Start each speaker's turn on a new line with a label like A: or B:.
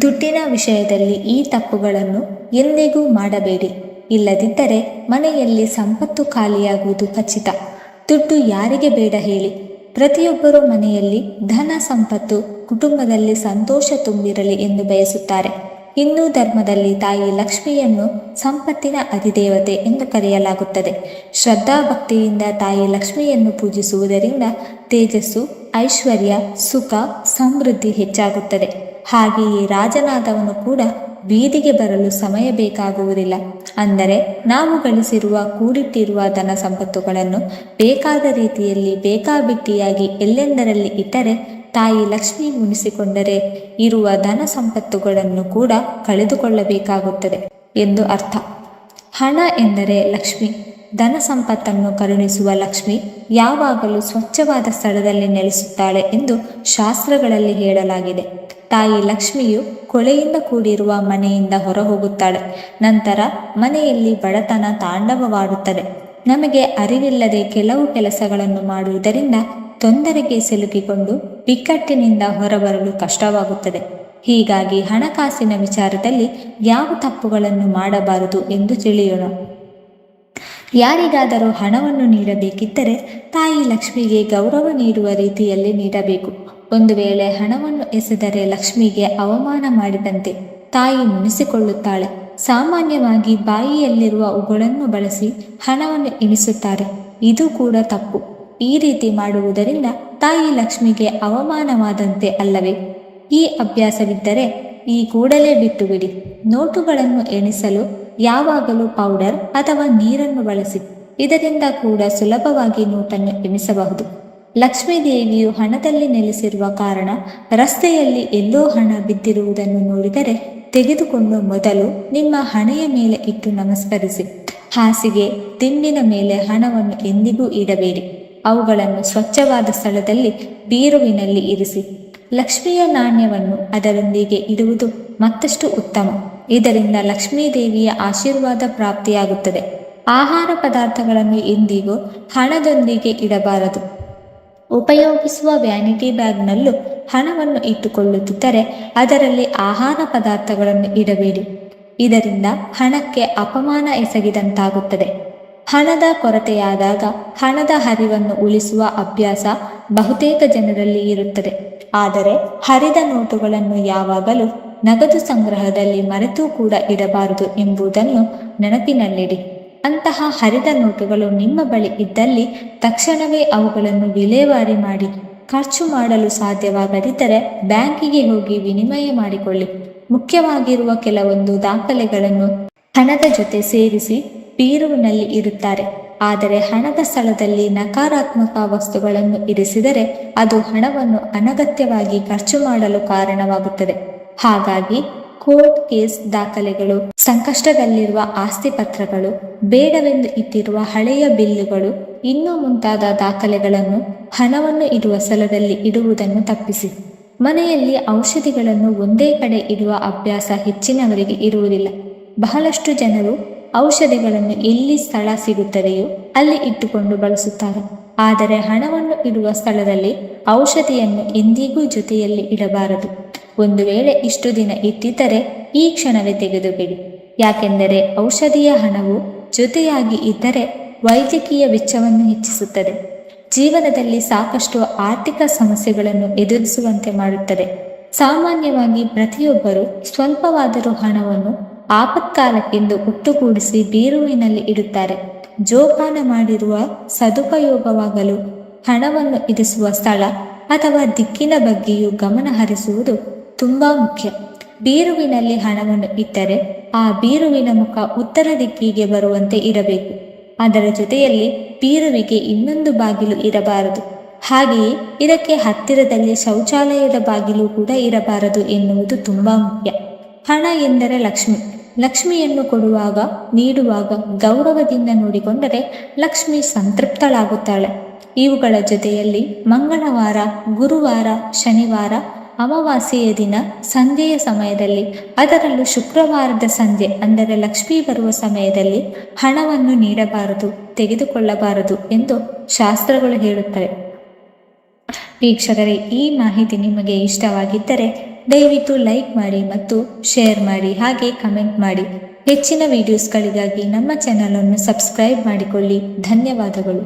A: ದುಡ್ಡಿನ ವಿಷಯದಲ್ಲಿ ಈ ತಪ್ಪುಗಳನ್ನು ಎಂದಿಗೂ ಮಾಡಬೇಡಿ. ಇಲ್ಲದಿದ್ದರೆ ಮನೆಯಲ್ಲಿ ಸಂಪತ್ತು ಖಾಲಿಯಾಗುವುದು ಖಚಿತ. ದುಡ್ಡು ಯಾರಿಗೆ ಬೇಡ ಹೇಳಿ. ಪ್ರತಿಯೊಬ್ಬರು ಮನೆಯಲ್ಲಿ ಧನ ಸಂಪತ್ತು, ಕುಟುಂಬದಲ್ಲಿ ಸಂತೋಷ ತುಂಬಿರಲಿ ಎಂದು ಬಯಸುತ್ತಾರೆ. ಹಿಂದೂ ಧರ್ಮದಲ್ಲಿ ತಾಯಿ ಲಕ್ಷ್ಮಿಯನ್ನು ಸಂಪತ್ತಿನ ಅಧಿದೇವತೆ ಎಂದು ಕರೆಯಲಾಗುತ್ತದೆ. ಶ್ರದ್ಧಾಭಕ್ತಿಯಿಂದ ತಾಯಿ ಲಕ್ಷ್ಮಿಯನ್ನು ಪೂಜಿಸುವುದರಿಂದ ತೇಜಸ್ಸು, ಐಶ್ವರ್ಯ, ಸುಖ, ಸಮೃದ್ಧಿ ಹೆಚ್ಚಾಗುತ್ತದೆ. ಹಾಗೆಯೇ ರಾಜನಾದವನು ಕೂಡ ಬೀದಿಗೆ ಬರಲು ಸಮಯ ಬೇಕಾಗುವುದಿಲ್ಲ. ಅಂದರೆ ನಾವು ಗಳಿಸಿರುವ ಕೂಡಿಟ್ಟಿರುವ ಧನ ಸಂಪತ್ತುಗಳನ್ನು ಬೇಕಾದ ರೀತಿಯಲ್ಲಿ ಬೇಕಾಬಿಟ್ಟಿಯಾಗಿ ಎಲ್ಲೆಂದರಲ್ಲಿ ಇಟ್ಟರೆ ತಾಯಿ ಲಕ್ಷ್ಮಿ ಮುನಿಸಿಕೊಂಡರೆ ಇರುವ ಧನ ಸಂಪತ್ತುಗಳನ್ನು ಕೂಡ ಕಳೆದುಕೊಳ್ಳಬೇಕಾಗುತ್ತದೆ ಎಂದು ಅರ್ಥ. ಹಣ ಎಂದರೆ ಲಕ್ಷ್ಮಿ. ಧನ ಸಂಪತ್ತನ್ನು ಕರುಣಿಸುವ ಲಕ್ಷ್ಮಿ ಯಾವಾಗಲೂ ಸ್ವಚ್ಛವಾದ ಸ್ಥಳದಲ್ಲಿ ನೆಲೆಸುತ್ತಾಳೆ ಎಂದು ಶಾಸ್ತ್ರಗಳಲ್ಲಿ ಹೇಳಲಾಗಿದೆ. ತಾಯಿ ಲಕ್ಷ್ಮಿಯು ಕೊಳೆಯಿಂದ ಕೂಡಿರುವ ಮನೆಯಿಂದ ಹೊರಹೋಗುತ್ತಾಳೆ. ನಂತರ ಮನೆಯಲ್ಲಿ ಬಡತನ ತಾಂಡವವಾಡುತ್ತದೆ. ನಮಗೆ ಅರಿವಿಲ್ಲದೆ ಕೆಲವು ಕೆಲಸಗಳನ್ನು ಮಾಡುವುದರಿಂದ ತೊಂದರೆಗೆ ಸಿಲುಕಿಕೊಂಡು ಬಿಕ್ಕಟ್ಟಿನಿಂದ ಹೊರಬರಲು ಕಷ್ಟವಾಗುತ್ತದೆ. ಹೀಗಾಗಿ ಹಣಕಾಸಿನ ವಿಚಾರದಲ್ಲಿ ಯಾವ ತಪ್ಪುಗಳನ್ನು ಮಾಡಬಾರದು ಎಂದು ತಿಳಿಯೋಣ. ಯಾರಿಗಾದರೂ ಹಣವನ್ನು ನೀಡಬೇಕಿದ್ದರೆ ತಾಯಿ ಲಕ್ಷ್ಮಿಗೆ ಗೌರವ ನೀಡುವ ರೀತಿಯಲ್ಲಿ ನೀಡಬೇಕು. ಒಂದು ವೇಳೆ ಹಣವನ್ನು ಎಸೆದರೆ ಲಕ್ಷ್ಮಿಗೆ ಅವಮಾನ ಮಾಡಿದಂತೆ ತಾಯಿ ಮುನಿಸಿಕೊಳ್ಳುತ್ತಾಳೆ. ಸಾಮಾನ್ಯವಾಗಿ ಬಾಯಿಯಲ್ಲಿರುವ ಉಗುಳನ್ನು ಬಳಸಿ ಹಣವನ್ನು ಎಣಿಸುತ್ತಾರೆ. ಇದು ಕೂಡ ತಪ್ಪು. ಈ ರೀತಿ ಮಾಡುವುದರಿಂದ ತಾಯಿ ಲಕ್ಷ್ಮಿಗೆ ಅವಮಾನವಾದಂತೆ ಅಲ್ಲವೇ? ಈ ಅಭ್ಯಾಸವಿದ್ದರೆ ಈ ಕೂಡಲೇ ಬಿಟ್ಟುಬಿಡಿ. ನೋಟುಗಳನ್ನು ಎಣಿಸಲು ಯಾವಾಗಲೂ ಪೌಡರ್ ಅಥವಾ ನೀರನ್ನು ಬಳಸಿ. ಇದರಿಂದ ಕೂಡ ಸುಲಭವಾಗಿ ನೋಟನ್ನು ಎಣಿಸಬಹುದು ಲಕ್ಷ್ಮೀ ದೇವಿಯು ಹಣದಲ್ಲಿ ನೆಲೆಸಿರುವ ಕಾರಣ ರಸ್ತೆಯಲ್ಲಿ ಎಲ್ಲೋ ಹಣ ಬಿದ್ದಿರುವುದನ್ನು ನೋಡಿದರೆ ತೆಗೆದುಕೊಂಡು ಮೊದಲು ನಿಮ್ಮ ಹಣೆಯ ಮೇಲೆ ಇಟ್ಟು ನಮಸ್ಕರಿಸಿ. ಹಾಸಿಗೆ ದಿಂಡಿನ ಮೇಲೆ ಹಣವನ್ನು ಎಂದಿಗೂ ಇಡಬೇಡಿ. ಅವುಗಳನ್ನು ಸ್ವಚ್ಛವಾದ ಸ್ಥಳದಲ್ಲಿ ಬೀರುವಿನಲ್ಲಿ ಇರಿಸಿ. ಲಕ್ಷ್ಮಿಯ ನಾಣ್ಯವನ್ನು ಅದರೊಂದಿಗೆ ಇಡುವುದು ಮತ್ತಷ್ಟು ಉತ್ತಮ. ಇದರಿಂದ ಲಕ್ಷ್ಮೀದೇವಿಯ ಆಶೀರ್ವಾದ ಪ್ರಾಪ್ತಿಯಾಗುತ್ತದೆ. ಆಹಾರ ಪದಾರ್ಥಗಳನ್ನು ಎಂದಿಗೂ ಹಣದೊಂದಿಗೆ ಇಡಬಾರದು. ಉಪಯೋಗಿಸುವ ವ್ಯಾನಿಟಿ ಬ್ಯಾಗ್ನಲ್ಲೂ ಹಣವನ್ನು ಇಟ್ಟುಕೊಳ್ಳುತ್ತಿದ್ದರೆ ಅದರಲ್ಲಿ ಆಹಾರ ಪದಾರ್ಥಗಳನ್ನು ಇಡಬೇಡಿ. ಇದರಿಂದ ಹಣಕ್ಕೆ ಅಪಮಾನ ಎಸಗಿದಂತಾಗುತ್ತದೆ. ಹಣದ ಕೊರತೆಯಾದಾಗ ಹಣದ ಹರಿವನ್ನು ಉಳಿಸುವ ಅಭ್ಯಾಸ ಬಹುತೇಕ ಜನರಲ್ಲಿ ಇರುತ್ತದೆ. ಆದರೆ ಹರಿದ ನೋಟುಗಳನ್ನು ಯಾವಾಗಲೂ ನಗದು ಸಂಗ್ರಹದಲ್ಲಿ ಮರೆತೂ ಕೂಡ ಇಡಬಾರದು ಎಂಬುದನ್ನು ನೆನಪಿನಲ್ಲಿಡಿ. ಅಂತಹ ಹರಿದ ನೋಟುಗಳು ನಿಮ್ಮ ಬಳಿ ಇದ್ದಲ್ಲಿ ತಕ್ಷಣವೇ ಅವುಗಳನ್ನು ವಿಲೇವಾರಿ ಮಾಡಿ, ಖರ್ಚು ಮಾಡಲು ಸಾಧ್ಯವಾಗದಿದ್ದರೆ ಬ್ಯಾಂಕಿಗೆ ಹೋಗಿ ವಿನಿಮಯ ಮಾಡಿಕೊಳ್ಳಿ. ಮುಖ್ಯವಾಗಿರುವ ಕೆಲವೊಂದು ದಾಖಲೆಗಳನ್ನು ಹಣದ ಜೊತೆ ಸೇರಿಸಿ ಬೀರುವಿನಲ್ಲಿ ಇರುತ್ತಾರೆ ಆದರೆ ಹಣದ ಸ್ಥಳದಲ್ಲಿ ನಕಾರಾತ್ಮಕ ವಸ್ತುಗಳನ್ನು ಇರಿಸಿದರೆ ಅದು ಹಣವನ್ನು ಅನಗತ್ಯವಾಗಿ ಖರ್ಚು ಮಾಡಲು ಕಾರಣವಾಗುತ್ತದೆ. ಹಾಗಾಗಿ ಕೋರ್ಟ್ ಕೇಸ್ ದಾಖಲೆಗಳು, ಸಂಕಷ್ಟದಲ್ಲಿರುವ ಆಸ್ತಿ ಪತ್ರಗಳು, ಬೇಡವೆಂದು ಇಟ್ಟಿರುವ ಹಳೆಯ ಬಿಲ್ಲುಗಳು, ಇನ್ನೂ ಮುಂತಾದ ದಾಖಲೆಗಳನ್ನು ಹಣವನ್ನು ಇಡುವ ಸ್ಥಳದಲ್ಲಿ ಇಡುವುದನ್ನು ತಪ್ಪಿಸಿ. ಮನೆಯಲ್ಲಿ ಔಷಧಿಗಳನ್ನು ಒಂದೇ ಕಡೆ ಇಡುವ ಅಭ್ಯಾಸ ಹೆಚ್ಚಿನವರಿಗೆ ಇರುವುದಿಲ್ಲ. ಬಹಳಷ್ಟು ಜನರು ಔಷಧಿಗಳನ್ನು ಎಲ್ಲಿ ಸ್ಥಳ ಸಿಗುತ್ತದೆಯೋ ಅಲ್ಲಿ ಇಟ್ಟುಕೊಂಡು ಬಳಸುತ್ತಾರೆ. ಆದರೆ ಹಣವನ್ನು ಇಡುವ ಸ್ಥಳದಲ್ಲಿ ಔಷಧಿಯನ್ನು ಎಂದಿಗೂ ಜೊತೆಯಲ್ಲಿ ಇಡಬಾರದು. ಒಂದು ವೇಳೆ ಇಷ್ಟು ದಿನ ಇಟ್ಟಿದ್ದರೆ ಈ ಕ್ಷಣವೇ ತೆಗೆದುಬಿಡಿ. ಯಾಕೆಂದರೆ ಔಷಧಿಯ ಹಣವು ಜೊತೆಯಾಗಿ ಇದ್ದರೆ ವೈದ್ಯಕೀಯ ವೆಚ್ಚವನ್ನು ಹೆಚ್ಚಿಸುತ್ತದೆ. ಜೀವನದಲ್ಲಿ ಸಾಕಷ್ಟು ಆರ್ಥಿಕ ಸಮಸ್ಯೆಗಳನ್ನು ಎದುರಿಸುವಂತೆ ಮಾಡುತ್ತದೆ. ಸಾಮಾನ್ಯವಾಗಿ ಪ್ರತಿಯೊಬ್ಬರು ಸ್ವಲ್ಪವಾದರೂ ಹಣವನ್ನು ಆಪತ್ಕಾಲಕ್ಕೆಂದು ಒಟ್ಟುಗೂಡಿಸಿ ಬೀರುವಿನಲ್ಲಿ ಇಡುತ್ತಾರೆ. ಜೋಪಾನ ಮಾಡಿರುವ ಸದುಪಯೋಗವಾಗಲು ಹಣವನ್ನು ಇರಿಸುವ ಸ್ಥಳ ಅಥವಾ ದಿಕ್ಕಿನ ಬಗ್ಗೆಯೂ ಗಮನ ಹರಿಸುವುದು ತುಂಬಾ ಮುಖ್ಯ. ಬೀರುವಿನಲ್ಲಿ ಹಣವನ್ನು ಇಟ್ಟರೆ ಆ ಬೀರುವಿನ ಮುಖ ಉತ್ತರ ದಿಕ್ಕಿಗೆ ಬರುವಂತೆ ಇರಬೇಕು. ಅದರ ಜೊತೆಯಲ್ಲಿ ಬೀರುವಿಗೆ ಇನ್ನೊಂದು ಬಾಗಿಲು ಇರಬಾರದು. ಹಾಗೆಯೇ ಇದಕ್ಕೆ ಹತ್ತಿರದಲ್ಲಿ ಶೌಚಾಲಯದ ಬಾಗಿಲು ಕೂಡ ಇರಬಾರದು ಎನ್ನುವುದು ತುಂಬಾ ಮುಖ್ಯ. ಹಣ ಎಂದರೆ ಲಕ್ಷ್ಮಿ. ಲಕ್ಷ್ಮಿಯನ್ನು ಕೊಡುವಾಗ, ನೀಡುವಾಗ ಗೌರವದಿಂದ ನೋಡಿಕೊಂಡರೆ ಲಕ್ಷ್ಮಿ ಸಂತೃಪ್ತಳಾಗುತ್ತಾಳೆ. ಇವುಗಳ ಜೊತೆಯಲ್ಲಿ ಮಂಗಳವಾರ, ಗುರುವಾರ, ಶನಿವಾರ ಅಮಾವಾಸ್ಯೆಯ ದಿನ ಸಂಜೆಯ ಸಮಯದಲ್ಲಿ, ಅದರಲ್ಲೂ ಶುಕ್ರವಾರದ ಸಂಜೆ, ಅಂದರೆ ಲಕ್ಷ್ಮಿ ಬರುವ ಸಮಯದಲ್ಲಿ ಹಣವನ್ನು ನೀಡಬಾರದು, ತೆಗೆದುಕೊಳ್ಳಬಾರದು ಎಂದು ಶಾಸ್ತ್ರಗಳು ಹೇಳುತ್ತವೆ. ವೀಕ್ಷಕರೇ, ಈ ಮಾಹಿತಿ ನಿಮಗೆ ಇಷ್ಟವಾಗಿದ್ದರೆ ದಯವಿಟ್ಟು ಲೈಕ್ ಮಾಡಿ ಮತ್ತು ಶೇರ್ ಮಾಡಿ, ಹಾಗೆ ಕಮೆಂಟ್ ಮಾಡಿ. ಹೆಚ್ಚಿನ ವಿಡಿಯೋಸ್ಗಳಿಗಾಗಿ ನಮ್ಮ ಚಾನಲನ್ನು ಸಬ್ಸ್ಕ್ರೈಬ್ ಮಾಡಿಕೊಳ್ಳಿ. ಧನ್ಯವಾದಗಳು.